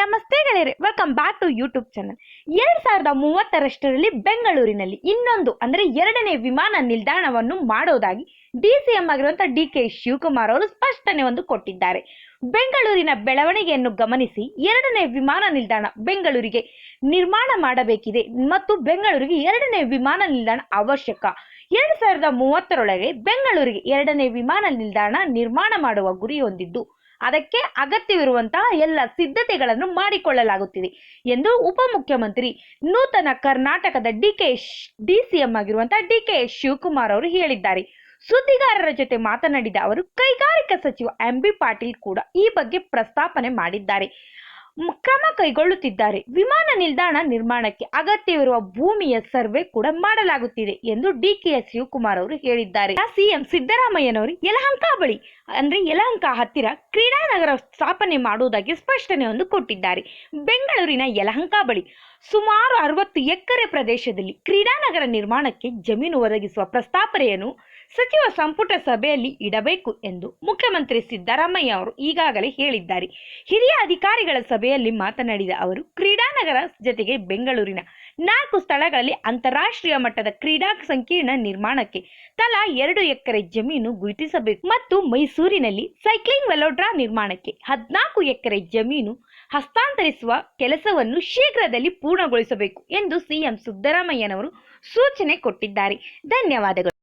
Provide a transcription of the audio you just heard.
ನಮಸ್ತೆ ಗೆಳೆಯರೆ welcome back to YouTube channel ಎರಡ್ ಸಾವಿರದ ಮೂವತ್ತರಷ್ಟರಲ್ಲಿ ಬೆಂಗಳೂರಿನಲ್ಲಿ ಇನ್ನೊಂದು, ಅಂದರೆ ಎರಡನೇ ವಿಮಾನ ನಿಲ್ದಾಣವನ್ನು ಮಾಡೋದಾಗಿ ಡಿ ಸಿ ಎಂ ಆಗಿರುವಂತಹ ಡಿ ಕೆ ಶಿವಕುಮಾರ್ ಅವರು ಸ್ಪಷ್ಟನೆ ಒಂದು ಕೊಟ್ಟಿದ್ದಾರೆ. ಬೆಂಗಳೂರಿನ ಬೆಳವಣಿಗೆಯನ್ನು ಗಮನಿಸಿ ಎರಡನೇ ವಿಮಾನ ನಿಲ್ದಾಣ ಬೆಂಗಳೂರಿಗೆ ನಿರ್ಮಾಣ ಮಾಡಬೇಕಿದೆ ಮತ್ತು ಬೆಂಗಳೂರಿಗೆ ಎರಡನೇ ವಿಮಾನ ನಿಲ್ದಾಣ ಅವಶ್ಯಕ. ಎರಡು ಸಾವಿರದ ಮೂವತ್ತರೊಳಗೆ ಬೆಂಗಳೂರಿಗೆ ಎರಡನೇ ವಿಮಾನ ನಿಲ್ದಾಣ ನಿರ್ಮಾಣ ಮಾಡುವ ಗುರಿ ಹೊಂದಿದ್ದು ಅದಕ್ಕೆ ಅಗತ್ಯವಿರುವಂತಹ ಎಲ್ಲ ಸಿದ್ಧತೆಗಳನ್ನು ಮಾಡಿಕೊಳ್ಳಲಾಗುತ್ತಿದೆ ಎಂದು ಉಪಮುಖ್ಯಮಂತ್ರಿ ನೂತನ ಕರ್ನಾಟಕದ ಡಿ ಕೆ ಡಿ ಸಿಎಂ ಆಗಿರುವಂತಹ ಡಿ ಕೆ ಶಿವಕುಮಾರ್ ಅವರು ಹೇಳಿದ್ದಾರೆ. ಸುದ್ದಿಗಾರರ ಜೊತೆ ಮಾತನಾಡಿದ ಅವರು, ಕೈಗಾರಿಕಾ ಸಚಿವ ಎಂ ಬಿ ಪಾಟೀಲ್ ಕೂಡ ಈ ಬಗ್ಗೆ ಪ್ರಸ್ತಾಪನೆ ಮಾಡಿದ್ದಾರೆ. ಕ್ರಮ ಕೈಗೊಳ್ಳುತ್ತಿದ್ದಾರೆ. ವಿಮಾನ ನಿಲ್ದಾಣ ನಿರ್ಮಾಣಕ್ಕೆ ಅಗತ್ಯವಿರುವ ಭೂಮಿಯ ಸರ್ವೆ ಕೂಡ ಮಾಡಲಾಗುತ್ತಿದೆ ಎಂದು ಡಿ ಕೆ ಎಸ್ ಶಿವಕುಮಾರ್ ಅವರು ಹೇಳಿದ್ದಾರೆ. ಸಿಎಂ ಸಿದ್ದರಾಮಯ್ಯನವರು ಯಲಹಂಕ ಬಳಿ, ಅಂದ್ರೆ ಯಲಹಂಕ ಹತ್ತಿರ ಕ್ರೀಡಾನಗರ ಸ್ಥಾಪನೆ ಮಾಡುವುದಾಗಿ ಸ್ಪಷ್ಟನೆ ಒಂದು ಕೊಟ್ಟಿದ್ದಾರೆ. ಬೆಂಗಳೂರಿನ ಯಲಹಂಕ ಬಳಿ ಸುಮಾರು ಅರವತ್ತು ಎಕರೆ ಪ್ರದೇಶದಲ್ಲಿ ಕ್ರೀಡಾನಗರ ನಿರ್ಮಾಣಕ್ಕೆ ಜಮೀನು ಒದಗಿಸುವ ಪ್ರಸ್ತಾಪನೆಯನ್ನು ಸಚಿವ ಸಂಪುಟ ಸಭೆಯಲ್ಲಿ ಇಡಬೇಕು ಎಂದು ಮುಖ್ಯಮಂತ್ರಿ ಸಿದ್ದರಾಮಯ್ಯ ಅವರು ಈಗಾಗಲೇ ಹೇಳಿದ್ದಾರೆ. ಹಿರಿಯ ಅಧಿಕಾರಿಗಳ ಸಭೆಯಲ್ಲಿ ಮಾತನಾಡಿದ ಅವರು, ಕ್ರೀಡಾನಗರ ಜೊತೆಗೆ ಬೆಂಗಳೂರಿನ ನಾಲ್ಕು ಸ್ಥಳಗಳಲ್ಲಿ ಅಂತಾರಾಷ್ಟ್ರೀಯ ಮಟ್ಟದ ಕ್ರೀಡಾ ಸಂಕೀರ್ಣ ನಿರ್ಮಾಣಕ್ಕೆ ತಲಾ ಎರಡು ಎಕರೆ ಜಮೀನು ಗುರುತಿಸಬೇಕು ಮತ್ತು ಮೈಸೂರಿನಲ್ಲಿ ಸೈಕ್ಲಿಂಗ್ ವೆಲೋಡ್ರಾ ನಿರ್ಮಾಣಕ್ಕೆ ಹದಿನಾಲ್ಕು ಎಕರೆ ಜಮೀನು ಹಸ್ತಾಂತರಿಸುವ ಕೆಲಸವನ್ನು ಶೀಘ್ರದಲ್ಲಿ ಪೂರ್ಣಗೊಳಿಸಬೇಕು ಎಂದು ಸಿಎಂ ಸಿದ್ದರಾಮಯ್ಯನವರು ಸೂಚನೆ ಕೊಟ್ಟಿದ್ದಾರೆ. ಧನ್ಯವಾದಗಳು.